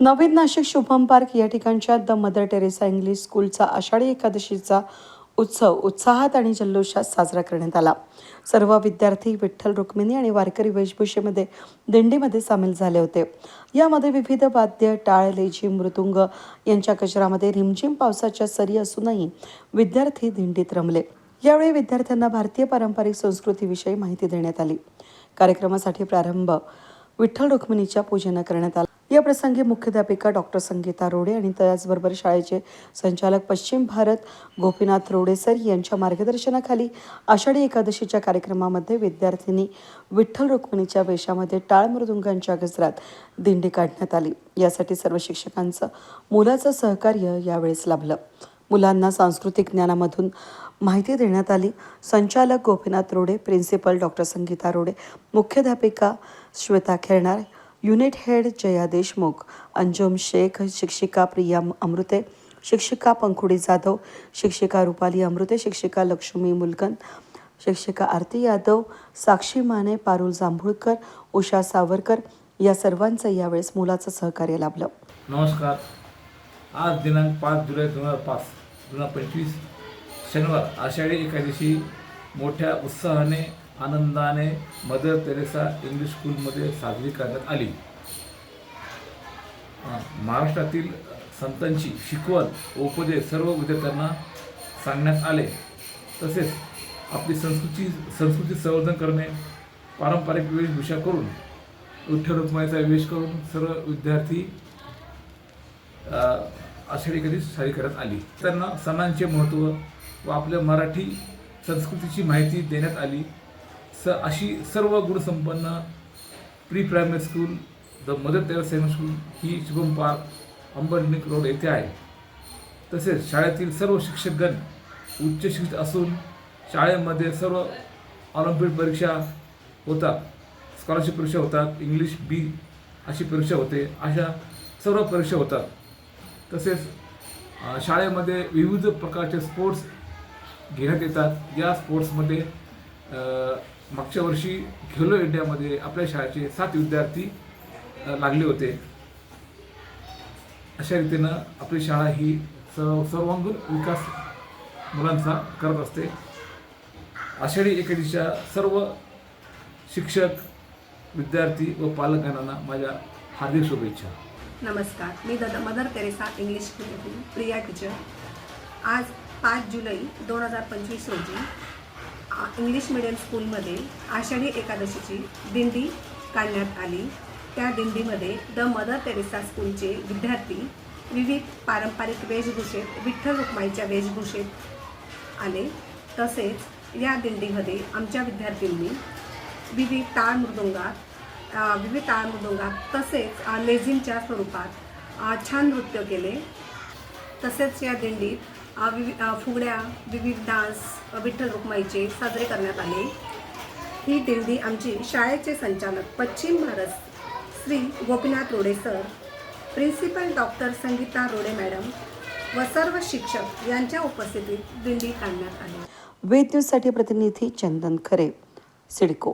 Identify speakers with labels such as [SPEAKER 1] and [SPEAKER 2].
[SPEAKER 1] नवीन Nashik Shubham park या ठिकाणच्या the Mother Teresa English स्कूलचा आषाढी एकादशीचा उत्सव उत्साहात आणि जल्लोषात साजरा करण्यात आला. सर्व विद्यार्थी विठ्ठल रुक्मिणी आणि वारकरी वेशभूषेमध्ये दिंडीमध्ये सामील झाले होते. यामध्ये विविध वाद्य टाळ लेझी मृदुंग यांच्या कचरामध्ये रिमझिम पावसाच्या सरी असूनही विद्यार्थी दिंडीत रमले. यावेळी विद्यार्थ्यांना भारतीय पारंपरिक संस्कृतीविषयी माहिती देण्यात आली. कार्यक्रमासाठी प्रारंभ विठ्ठल रुक्मिणीच्या पूजेनं करण्यात आला. या प्रसंगी मुख्याध्यापिका डॉक्टर संगीता रोडे आणि त्याचबरोबर शाळेचे संचालक पश्चिम भारत गोपीनाथ रोडे सर यांच्या मार्गदर्शनाखाली आषाढी एकादशीच्या कार्यक्रमामध्ये विद्यार्थिनी विठ्ठल रुक्मिणीच्या वेशामध्ये टाळ मृदुंगांच्या गजरात दिंडी काढण्यात आली. यासाठी सर्व शिक्षकांचं मुलाचं सहकार्य यावेळेस लाभलं. मुलांना सांस्कृतिक ज्ञानामधून माहिती देण्यात आली. संचालक गोपीनाथ रोडे प्रिन्सिपल डॉक्टर संगीता रोडे मुख्याध्यापिका श्वेता खेळणार युनिट हेड जया देशमुख अंजुम शेख शिक्षिका प्रिया अमृते शिक्षिका पंखुडी जाधव शिक्षिका रुपाली अमृते शिक्षिका लक्ष्मी मुलकन शिक्षिका आरती यादव साक्षी माने पारुल जांभुळकर उषा सावरकर या सर्वांचं यावेळेस मुलाचं सहकार्य लाभलं.
[SPEAKER 2] नमस्कार. आज दिनांक पाच जुलै दोन हजार पाच दोन हजार पंचवीस शनिवार आषाढी एकादशी मोठ्या उत्साहाने आनंदाने मदर तेरेसा इंग्लिश स्कूलमध्ये साजरी करण्यात आली. महाराष्ट्रातील संतांची शिकवण उपदेश सर्व विद्यार्थ्यांना सांगण्यात आले. तसेच आपली संस्कृती संस्कृती संवर्धन करणे पारंपरिक वेशभूषा करून विठ्ठल रुक्माईचा वेश करून सर्व विद्यार्थी अ, आषाढी कधी साजरी करण्यात आली. त्यांना सणांचे महत्त्व व आपल्या मराठी संस्कृतीची माहिती देण्यात आली. स अशी सर्व गुणसंपन्न pre primary school the mother Teresa seven school he Shubham park अंबरनिक रोड येथे आहे. तसेच शाळेतील सर्व शिक्षकगण उच्च शिक्षित असून शाळेमध्ये सर्व ऑलिम्पिक परीक्षा होतात स्कॉलरशिप परीक्षा होतात इंग्लिश बी अशी परीक्षा होते अशा सर्व परीक्षा होतात. तसेच शाळेमध्ये विविध प्रकारचे स्पोर्ट्स घेण्यात येतात. या स्पोर्ट्समध्ये मागच्या वर्षी खेलो इंडियामध्ये आपल्या शाळेचे सात विद्यार्थी लागले होते. अशा रीतीनं आपली शाळा ही सर्व सर्वांगीण विकास मुलांचा करत असते. आषाढी एकादशीच्या सर्व शिक्षक विद्यार्थी व पालकांना माझ्या हार्दिक शुभेच्छा.
[SPEAKER 3] नमस्कार. मी दादा मदर तेरेसा इंग्लिश स्कूलमधून प्रिया टीचर. आज पाच जुलै दोन हजार पंचवीस रोजी इंग्लिश मिडियम स्कूलमध्ये आषाढी एकादशीची दिंडी काढण्यात आली. त्या दिंडीमध्ये द मदर टेरेसा स्कूलचे विद्यार्थी विविध पारंपरिक वेशभूषेत विठ्ठल रुक्माईच्या वेशभूषेत आले. तसेच या दिंडीमध्ये आमच्या विद्यार्थ्यांनी विविध टाळ मृदुंगात विविध टाळ मृदुंगात तसेच अ, लेझिमच्या स्वरूपात छान नृत्य केले. तसेच या दिंडीत विवि फुगड्या विविध डान्स विठ्ठल रुक्माईचे साजरे करण्यात आले. ही दिंडी आमची शाळेचे संचालक पश्चिम Bharat Shri Gopinath Rode sir principal doctor Sangeeta Rode madam व सर्व शिक्षक यांच्या उपस्थितीत दिंडी काढण्यात आली.
[SPEAKER 1] वेद न्यूजसाठी प्रतिनिधी चंदन खरे सिडको.